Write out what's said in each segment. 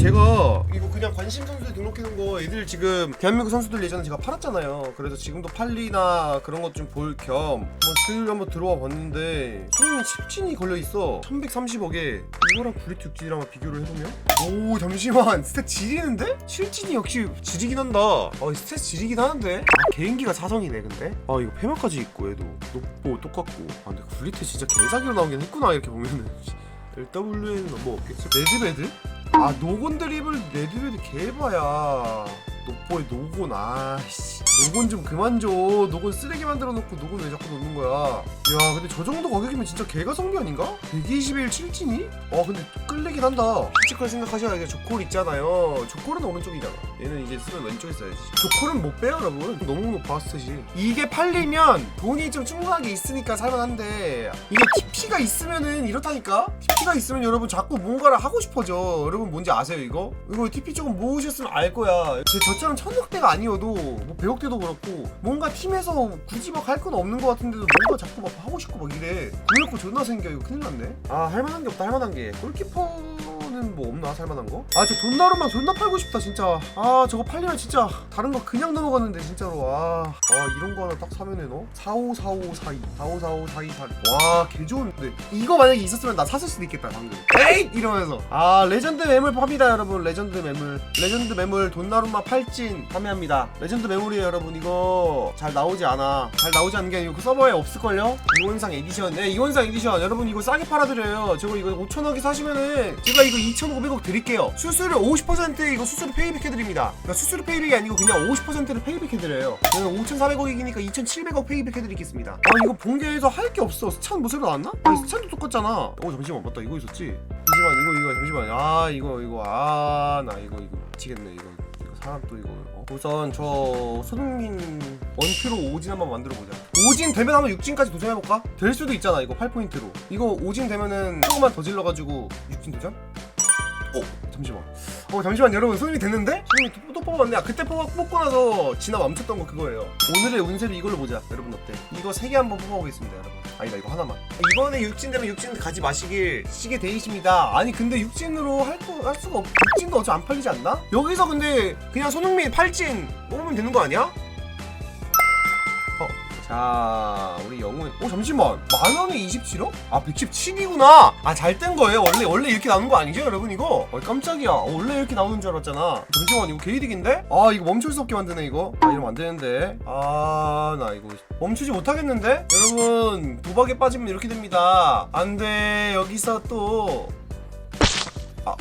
제가 이거 그냥 관심 선수에 등록해놓은 거 애들 지금 대한민국 선수들 예전에 제가 팔았잖아요. 그래서 지금도 팔리나 그런 것 좀 볼 겸 한번 슬 한번 들어와 봤는데 손흥민 10진이 걸려 있어. 1130억에 이거랑 6진이랑 비교를 해보면 오 잠시만 스탯 지리는데? 7진이 역시 지리긴 한다. 어 스탯 지리긴 하는데 아 개인기가 사성이네 근데 아 이거 페마까지 있고 얘도 높고 똑같고 아 근데 브리트 진짜 개사기로 나오긴 했구나 이렇게 보면은 LW에는 뭐 없겠지? 레드베드? 아 노곤 드리블 레드베드 개봐야. 노보의 노곤 아씨. 노곤 좀 그만 줘. 노곤 쓰레기 만들어 놓고 노곤 왜 자꾸 놓는 거야? 야 근데 저 정도 가격이면 진짜 개가 성비 아닌가? 121 7진이? 어 근데 끌리긴 한다. 솔직하게 생각하셔야 이게 조콜 있잖아요. 조콜은 오른쪽이잖아. 얘는 이제 쓰면 왼쪽에 써야지. 조콜은 못 빼요 여러분. 너무 높아 스탯이 이게 팔리면 돈이 좀 충분하게 있으니까 살만한데. 이게 TP가 있으면은 이렇다니까? TP가 있으면 여러분 자꾸 뭔가를 하고 싶어져. 여러분 뭔지 아세요 이거? 이거 TP 조금 모으셨으면 알 거야. 제 저처럼 천억대가 아니어도 뭐 백억대도 그렇고 뭔가 팀에서 굳이 막 할 건 없는 것 같은데도 뭔가 자꾸 막 하고 싶고 막 이래. 구역고 존나 생겨. 이거 큰일 났네. 아 할만한 게 없다 할만한 게. 골키퍼 는뭐 없나 살만한 거? 아 저 돈나루만 존나 팔고 싶다 진짜. 아 저거 팔리면 진짜 다른 거 그냥 넘어갔는데 진짜로. 아, 아 이런 거 하나 딱 사면은 어? 454542 454542 와개 좋은데. 이거 만약에 있었으면 나 샀을 수도 있겠다 방금. 에잇! 이러면서. 아 레전드 매물 팝니다 여러분. 레전드 매물. 레전드 매물 돈나루마 팔진 판매합니다. 레전드 매물이에요 여러분. 이거 잘 나오지 않아. 잘 나오지 않는 게 아니고 그 서버에 없을걸요? 이원상 에디션. 네 이원상 에디션. 여러분 이거 싸게 팔아드려요. 저거 이거 5천억에 사시면은 제가 이거 2,500억 드릴게요. 수수료 50% 이거 수수료 페이백 해드립니다. 그러니까 수수료 페이백이 아니고 그냥 50%를 페이백 해드려요. 저는 5,400억이니까 2,700억 페이백 해드리겠습니다. 아 이거 본계에서 할 게 없어. 스찬 뭐 새로 나왔나? 아니 스찬도 똑같잖아. 어 잠시만 맞다. 이거 있었지? 잠시만 이거 이거 잠시만. 아 이거 이거. 아 나 이거 이거 미치겠네. 이거 이거 사람 또 이거. 어? 우선 저 손흥민 원표로 오진 한번 만들어 보자. 오진 되면 한번 6진까지 도전해볼까? 될 수도 있잖아 이거 8포인트로. 이거 오진 되면은 조금만 더 질러가지고 6진 도전? 어 잠시만 어 잠시만 여러분 손흥민 됐는데? 손흥민 또, 또 뽑았네 아 그때 뽑아, 뽑고 나서 지나 멈췄던 거 그거예요 오늘의 운세를 이걸로 보자 여러분 어때? 이거 3개 한번 뽑아보겠습니다 여러분 아니다 이거 하나만 이번에 6진 되면 6진 가지 마시길 시계 데이십니다 아니 근데 6진으로 할, 거, 할 수가 없 6진도 어차피 안 팔리지 않나? 여기서 근데 그냥 손흥민 8진 뽑으면 되는 거 아니야? 어, 자, 우리 영웅. 오, 잠시만. 만 원에 27억? 아, 117이구나. 아, 잘 뗀 거예요. 원래 원래 이렇게 나오는 거 아니죠, 여러분 이거? 어, 깜짝이야. 어, 원래 이렇게 나오는 줄 알았잖아. 잠시만, 이거 개이득인데? 아, 이거 멈출 수 없게 만드네 이거. 아, 이러면 안 되는데. 아, 나 이거 멈추지 못하겠는데? 여러분, 도박에 빠지면 이렇게 됩니다. 안 돼. 여기서 또. 아,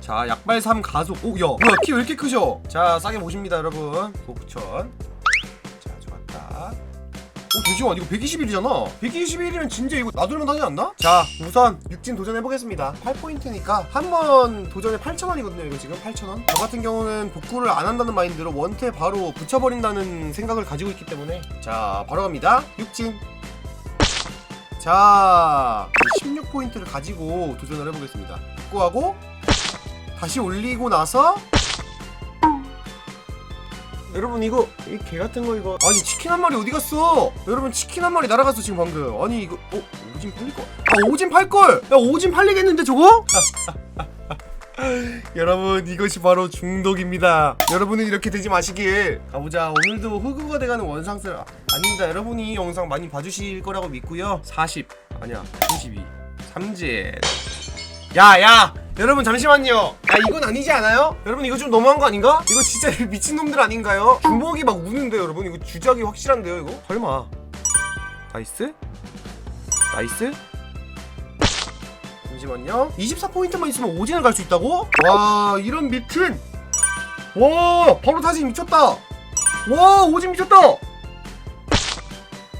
자, 약발 3 가속. 오, 야, 뭐야, 키 왜 이렇게 크셔? 자, 싸게 보십니다, 여러분. 고구천. 오, 잠시만, 이거 121이잖아. 121이면 진짜 이거 놔둘만 하지 않나? 자, 우선 6진 도전해보겠습니다. 8포인트니까 한 번 도전에 8,000원이거든요, 이거 지금 8,000원. 저 같은 경우는 복구를 안 한다는 마인드로 원태 바로 붙여버린다는 생각을 가지고 있기 때문에. 자, 바로 갑니다. 6진. 자, 16포인트를 가지고 도전을 해보겠습니다. 복구하고, 다시 올리고 나서 여러분 이거 이 개 같은 거 이거 아니 치킨 한 마리 어디 갔어? 여러분 치킨 한 마리 날아갔어 지금 방금 아니 이거 어 오진 팔릴 거? 아 오진 팔 걸? 야 오진 팔리겠는데 저거? 여러분 이것이 바로 중독입니다. 여러분은 이렇게 되지 마시길. 가보자. 오늘도 흑우가 돼가는 원상슬 아, 아닙니다. 여러분이 영상 많이 봐주실 거라고 믿고요. 40 아니야 32 삼진. 야야 여러분 잠시만요 야 이건 아니지 않아요? 여러분 이거 좀 너무한 거 아닌가? 이거 진짜 미친놈들 아닌가요? 주먹이 막 우는데 여러분 이거 주작이 확실한데요 이거? 설마 나이스? 나이스? 잠시만요 24포인트만 있으면 오진을 갈 수 있다고? 와 이런 미튼 와 바로 타지 미쳤다 와 오진 미쳤다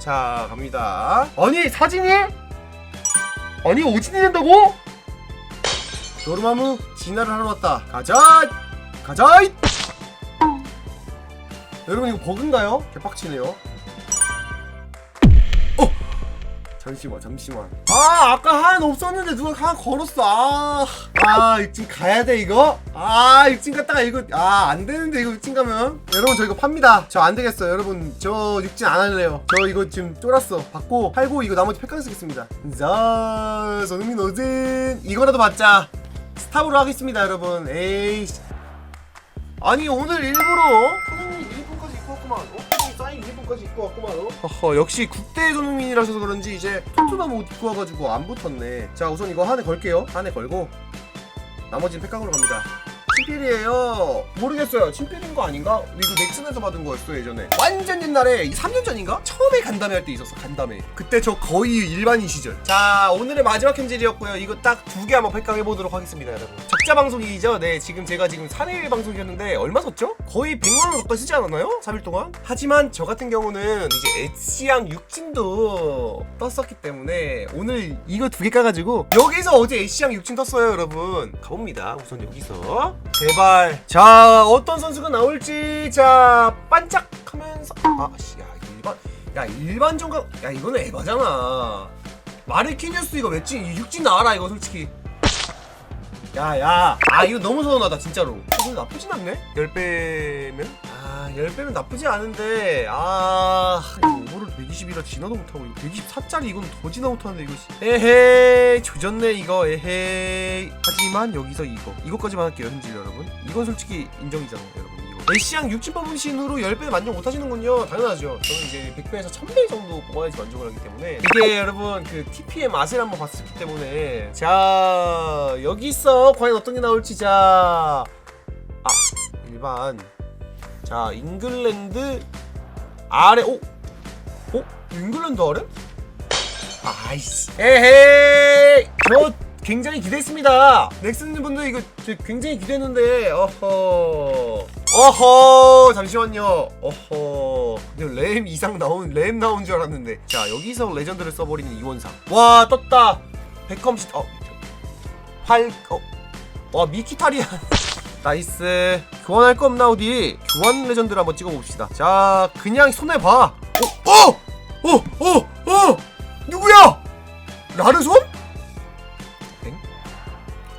자 갑니다 아니 사진이? 아니 오진이 된다고? 도르마무 진화를 하러 왔다. 가자! 가자! 여러분 이거 버그인가요? 개빡치네요. 어! 잠시만 잠시만. 아 아까 하나 없었는데 누가 하나 걸었어. 아, 아 육진 가야 돼 이거? 아 육진 갔다가 이거 아 안 되는데 이거 육진 가면 여러분 저 이거 팝니다. 저 안 되겠어요 여러분 저 육진 안 할래요. 저 이거 지금 쫄았어. 받고 팔고 이거 나머지 팩강 쓰겠습니다. 자 손흥민 오진 이거라도 받자. 스탑으로 하겠습니다 여러분. 에이 아니 오늘 일부러 손흥민 유니폼까지 입고 왔구만. 어? 사인 유니폼까지 입고 왔구만. 어? 허허 역시 국대 손흥민이라서 그런지 이제 토트넘 옷 입고 와가지고 안 붙었네. 자 우선 이거 한해 걸게요. 한해 걸고 나머지는 팩강으로 갑니다 친필이에요. 모르겠어요. 친필인 거 아닌가? 이거 넥슨에서 받은 거였어 예전에. 완전 옛날에 3년 전인가? 처음에 간담회 할 때 있었어 간담회. 그때 저 거의 일반인 시절. 자 오늘의 마지막 현질이었고요. 이거 딱 두 개 한번 팩강 해 보도록 하겠습니다 여러분. 적자 방송이죠? 네 지금 제가 지금 3일 방송이었는데 얼마 썼죠? 거의 100만 원 가까이 쓰지 않았나요? 3일 동안? 하지만 저 같은 경우는 이제 에치앙 육진도 떴었기 때문에 오늘 이거 두 개 까가지고 여기서 어제 에치앙 육진 떴어요 여러분. 가봅니다. 우선 여기서 제발. 자 어떤 선수가 나올지. 자 반짝하면서. 아씨 야 일반. 야 일반 정각. 야 이거는 에바잖아. 마르키뉴스 이거 맷진 육진 나와라 이거 솔직히. 야야. 아 이거 너무 서운하다 진짜로. 이거 나쁘진 않네. 10배면 아 10배면 나쁘지 않은데 아 이거 오버를 120이라 지나도 못하고 이거 124짜리 이건 더 지나 못하는데 이거 씨. 에헤이 조졌네 이거. 에헤이. 하지만 여기서 이거. 이거까지만 할게요 현질 여러분. 이건 솔직히 인정이잖아요 여러분. 이거. 메시앙 육진 뽑으신으로 10배 만족 못하시는군요. 당연하죠. 저는 이제 100배에서 1000배 정도 뽑아야지 만족을 하기 때문에. 이게 여러분 그 TP의 맛을 한번 봤었기 때문에. 자 여기서 과연 어떤 게 나올지. 자 아, 일반 자 잉글랜드 아래 오? 어? 잉글랜드 아래? 아이씨. 에헤이! 저 굉장히 기대했습니다. 넥슨 분들 이거 저 굉장히 기대했는데 어허. 어허 잠시만요. 어허. 램 이상 나온 램 나온 줄 알았는데. 자 여기서 레전드를 써버리는 이원상. 와 떴다. 백컴시 어 8, 어, 와 미키타리안 나이스 교환할 거 없나 어디 교환 레전드를 한번 찍어봅시다 자 그냥 손에 봐 어? 어? 어? 어? 어? 누구야? 라르손? 엥?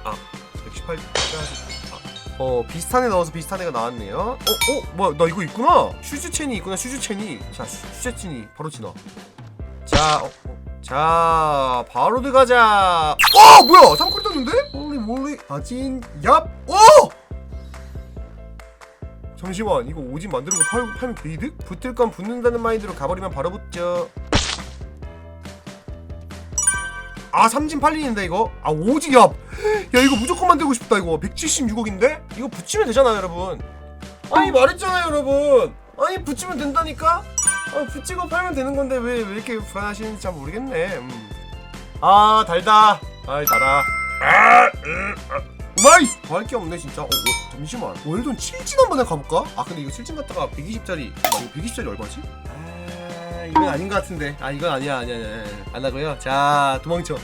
아 118. 아, 어 비슷한 애 넣어서 비슷한 애가 나왔네요 어? 어? 뭐야 나 이거 있구나 슈즈첸이 있구나 슈즈첸이 자 슈- 슈즈첸이 바로 지나 자 어, 어. 자 바로 들어가자 어 뭐야 3콜 떴는데? 홀리 몰리 아진 얍 오! 잠시만 이거 만드는 거 팔, 팔면 개이득? 붙을 건 붙는다는 마인드로 가버리면 바로 붙죠. 아 삼진 팔리는데 이거? 아 오지 야, 야 이거 무조건 만들고 싶다 이거. 176억인데? 이거 붙이면 되잖아요 여러분. 아니 말했잖아요 여러분. 아니 붙이면 된다니까? 아 붙이고 팔면 되는 건데 왜, 왜 이렇게 불안하시는지 잘 모르겠네. 음. 아 달다. 아이 달아. 아, 으, 아. 우마이! 더할 게 없네 진짜. 어, 어 잠시만. 월돈 7진 한번 해 가볼까? 아 근데 이거 7진 갔다가 120짜리 아 이거 120짜리 얼마지? 아 이건 아닌 것 같은데. 아 이건 아니야 아니야, 아니야. 안 하고요. 자 도망쳐